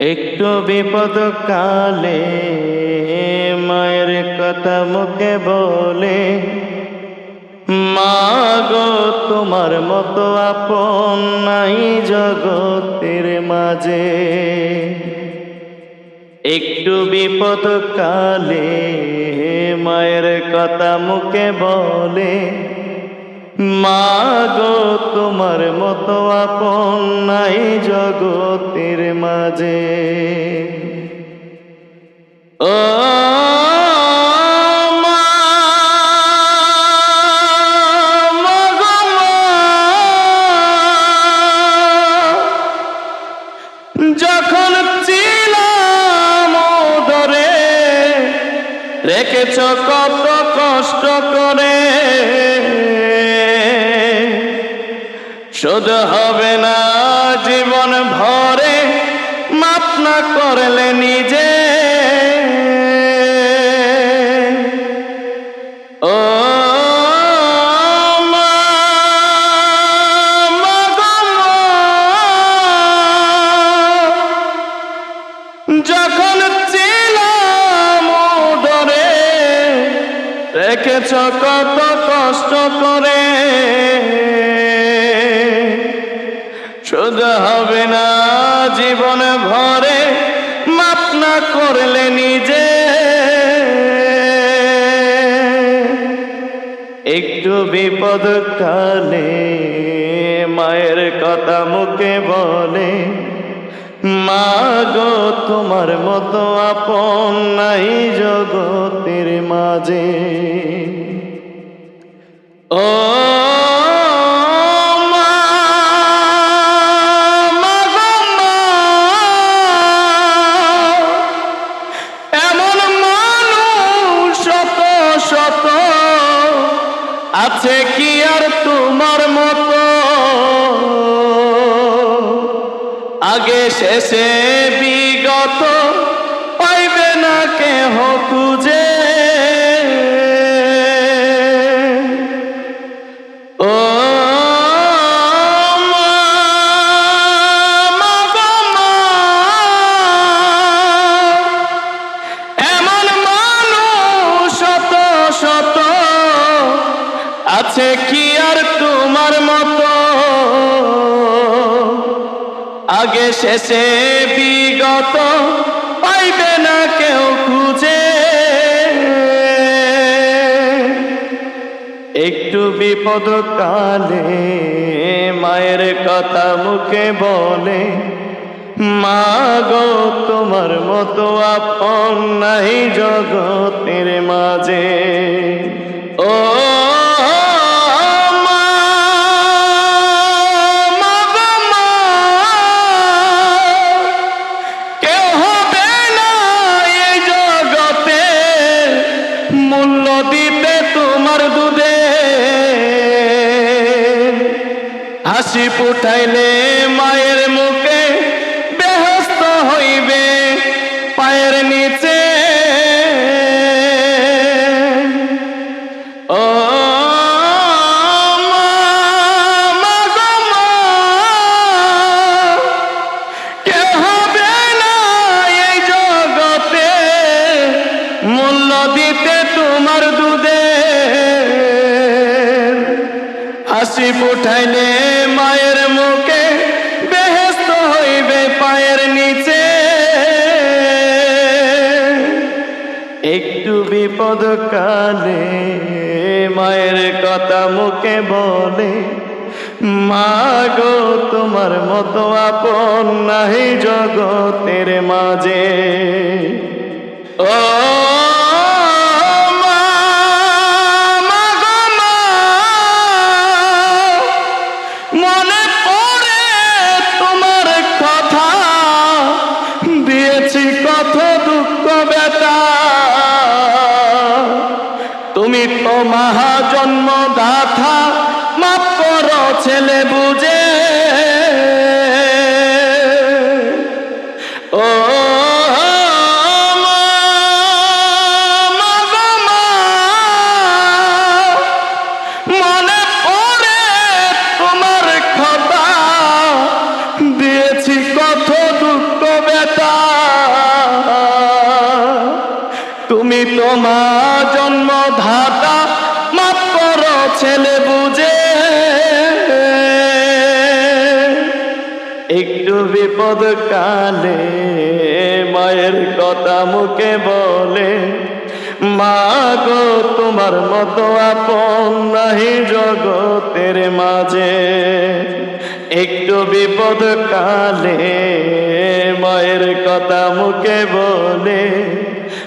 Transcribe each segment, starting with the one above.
একটু বিপদ কালে মায়ের কথা মুখে বলে মা গো তোমার মতো আপন নাই জগতের মাঝে। একটু বিপদ কালে মায়ের কথা মুখে বলে মা তোমার মতো আপন নাই জগতের মাঝে। ও যখন ছিলাম ধরে রেখেছ কত কষ্ট করে। শুধু হবে না জীবন ভরে মাপ না করলে নিজে। যখন রেখেছ কত কষ্ট করে হবে না, জীবন ভরে মাপ না করলে নিজে। একটু বিপদ কালে মায়ের কথা মুখে বলে, মা গো, তোমার মতো আপন নাই জগতের মাঝে। ও আছে কি আর তোমার মতো? আগে শেষে বিগত পাইবে না কেহ খুঁজে। আছে কি আর তোমার মতো? আগে শেষে বিগত পাইবে না কেউ খুঁজে। একটু বিপদ কালে মায়ের কথা মুখে বলে, মা গো, তোমার মতো আপন নাই জগতের মাঝে। ও হাসি ফুটাইলে মায়ের হাসি ফুটাইলে মায়ের মুখে বেহেস্ত হইবে পায়ের নিচে। একটু বিপদ কালে মায়ের কথা মুখে বলে, মা গো, তোমার মতো আপন নাহি জগতের মাঝে। ও তুমি তো মহাজন্ম দাথা মাপ করো ছেলে বুঝে তুমি জন্মধাতা মাপ করো ছেলে বুঝে। একটু বিপদ কালে মায়ের কথা মুখে বলে, মা গো, তোমার মতো আপন নাহি জগতের মাঝে। একটু বিপদ কালে মায়ের কথা মুখে বলে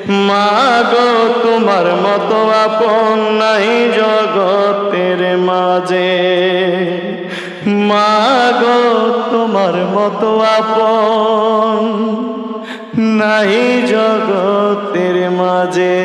মা গো তোমার মতো আপন নাই জগতের মাঝে। মা গো তোমার মতো আপন নাই জগতের মাঝে।